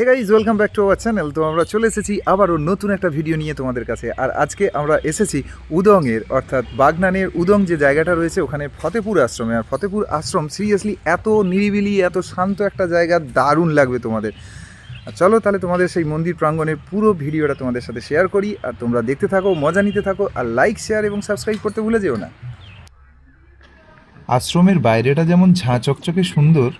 Hey guys welcome back to our channel তো আমরা চলে এসেছি আবারও নতুন একটা ভিডিও নিয়ে তোমাদের কাছে। আর আজকে আমরা এসেছি উদংয়ের, অর্থাৎ বাগনানের উদং যে জায়গাটা রয়েছে, ওখানে ফতেপুর আশ্রমে। আর ফতেপুর আশ্রম সিরিয়াসলি এত নিরিবিলি, এত শান্ত একটা জায়গা, দারুণ লাগবে তোমাদের। চলো তাহলে তোমাদের সেই মন্দির প্রাঙ্গণের পুরো ভিডিওটা তোমাদের সাথে শেয়ার করি। আর তোমরা দেখতে থাকো, মজা নিতে থাকো, আর লাইক শেয়ার এবং সাবস্ক্রাইব করতে ভুলে যেও না। আশ্রমের বাইরেটা যেমন ঝাঁ চকচকে সুন্দর,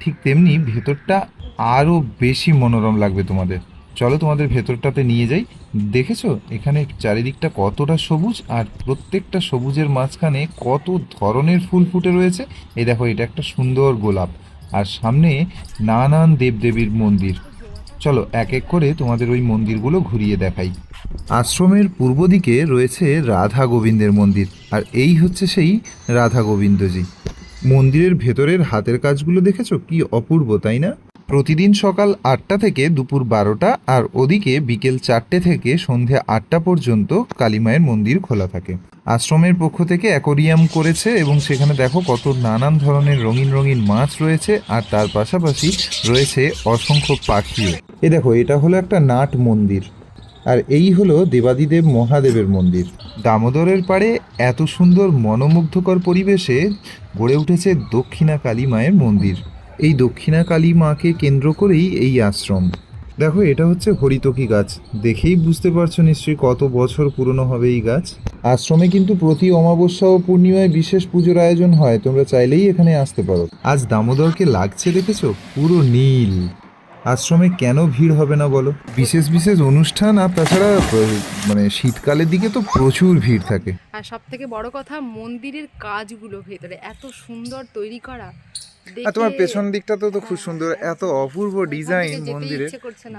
ঠিক তেমনি ভেতরটা আরও বেশি মনোরম লাগবে তোমাদের। চলো তোমাদের ভেতরটাতে নিয়ে যাই। দেখেছ? এখানে চারিদিকটা কতটা সবুজ আর প্রত্যেকটা সবুজের মাঝখানে কত ধরনের ফুল ফুটে রয়েছে। এই দেখো, এটা একটা সুন্দর গোলাপ। আর সামনে নানান দেবদেবীর মন্দির। চলো, এক এক করে তোমাদের ওই মন্দিরগুলো ঘুরিয়ে দেখাই। আশ্রমের পূর্ব দিকে রয়েছে রাধা গোবিন্দের মন্দির, আর এই হচ্ছে সেই রাধা গোবিন্দজি। মন্দিরের ভেতরের হাতের কাজগুলো দেখেছ? কি অপূর্ব, তাই না? প্রতিদিন সকাল আটটা থেকে দুপুর বারোটা আর ওদিকে বিকেল চারটে থেকে সন্ধে আটটা পর্যন্ত কালীমায়ের মন্দির খোলা থাকে। আশ্রমের পক্ষ থেকে অ্যাকোরিয়াম করেছে এবং সেখানে দেখো কত নানান ধরনের রঙিন রঙিন মাছ রয়েছে আর তার পাশাপাশি রয়েছে অসংখ্য পাখিও। এ দেখো, এটা হলো একটা নাট মন্দির আর এই হলো দেবাদিদেব মহাদেবের মন্দির। দামোদরের পাড়ে এত সুন্দর মনোমুগ্ধকর পরিবেশে গড়ে উঠেছে দক্ষিণা কালী মায়ের মন্দির। এই দক্ষিণা কালী মাকে কেন্দ্র করেই এই আশ্রম। দেখো, এটা হচ্ছে হরিতকি গাছ। দেখেই বুঝতে পারছ নিশ্চয়ই কত বছর পুরনো হবে এই গাছ। আশ্রমে কিন্তু প্রতি অমাবস্যা ও পূর্ণিমায় বিশেষ পুজোর আয়োজন হয়। তোমরা চাইলেই এখানে আসতে পারো। আজ দামোদরকে লাগছে দেখেছ? পুরো নীল। আশ্রমে কেন ভিড় হবে না বলো? বিশেষ বিশেষ অনুষ্ঠান আর তাছাড়া মানে শীতকালের দিকে তো প্রচুর ভিড় থাকে। আর সব থেকে বড় কথা, মন্দিরের কাজগুলো ভেতরে। এত সুন্দর তৈরি করা। আর তোমার পেছন দিকটা তো তো খুব হ্যাঁ, সুন্দর এত অপূর্ব ডিজাইন মন্দিরে।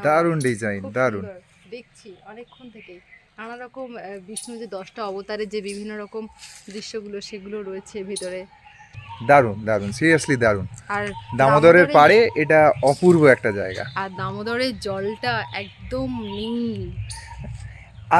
দারুণ ডিজাইন দারুণ। দেখছি অনেকক্ষণ থেকেই। নানা রকম বিষ্ণু যে দশটা অবতারের যে বিভিন্ন রকম দৃশ্যগুলো সেগুলো রয়েছে ভিতরে। দারুণ দারুণ সিরিয়াসলি দারুণ। আর দামোদরের দামোদরের- পাড়ে এটা অপূর্ব একটা জায়গা। আর দামোদরের জলটা একদম নীল।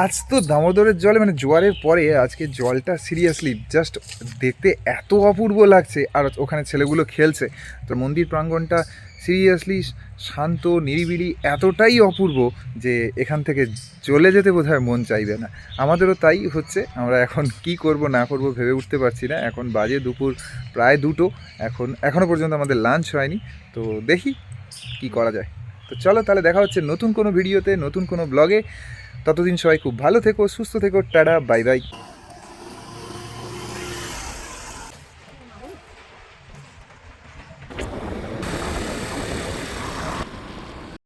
আজ তো দামোদরের জলে মানে জোয়ারের পরে আজকে জলটা সিরিয়াসলি জাস্ট দেখতে এত অপূর্ব লাগছে। আর ওখানে ছেলেগুলো খেলছে। তো মন্দির প্রাঙ্গণটা সিরিয়াসলি শান্ত, নিরিবিলি, এতটাই অপূর্ব যে এখান থেকে চলে যেতে বোধহয় মন চাইবে না। আমাদেরও তাই হচ্ছে। আমরা এখন কি করব, না করব ভেবে উঠতে পারছি না। এখন বাজে দুপুর প্রায় দুটো। এখন এখনও পর্যন্ত আমাদের লাঞ্চ হয়নি। তো দেখি কি করা যায়। তো চলো তাহলে দেখা হচ্ছে নতুন কোনো ভিডিওতে নতুন কোনো ব্লগে ততদিন সবাই খুব ভালো থেকো সুস্থ থেকো টাটা বাই বাই।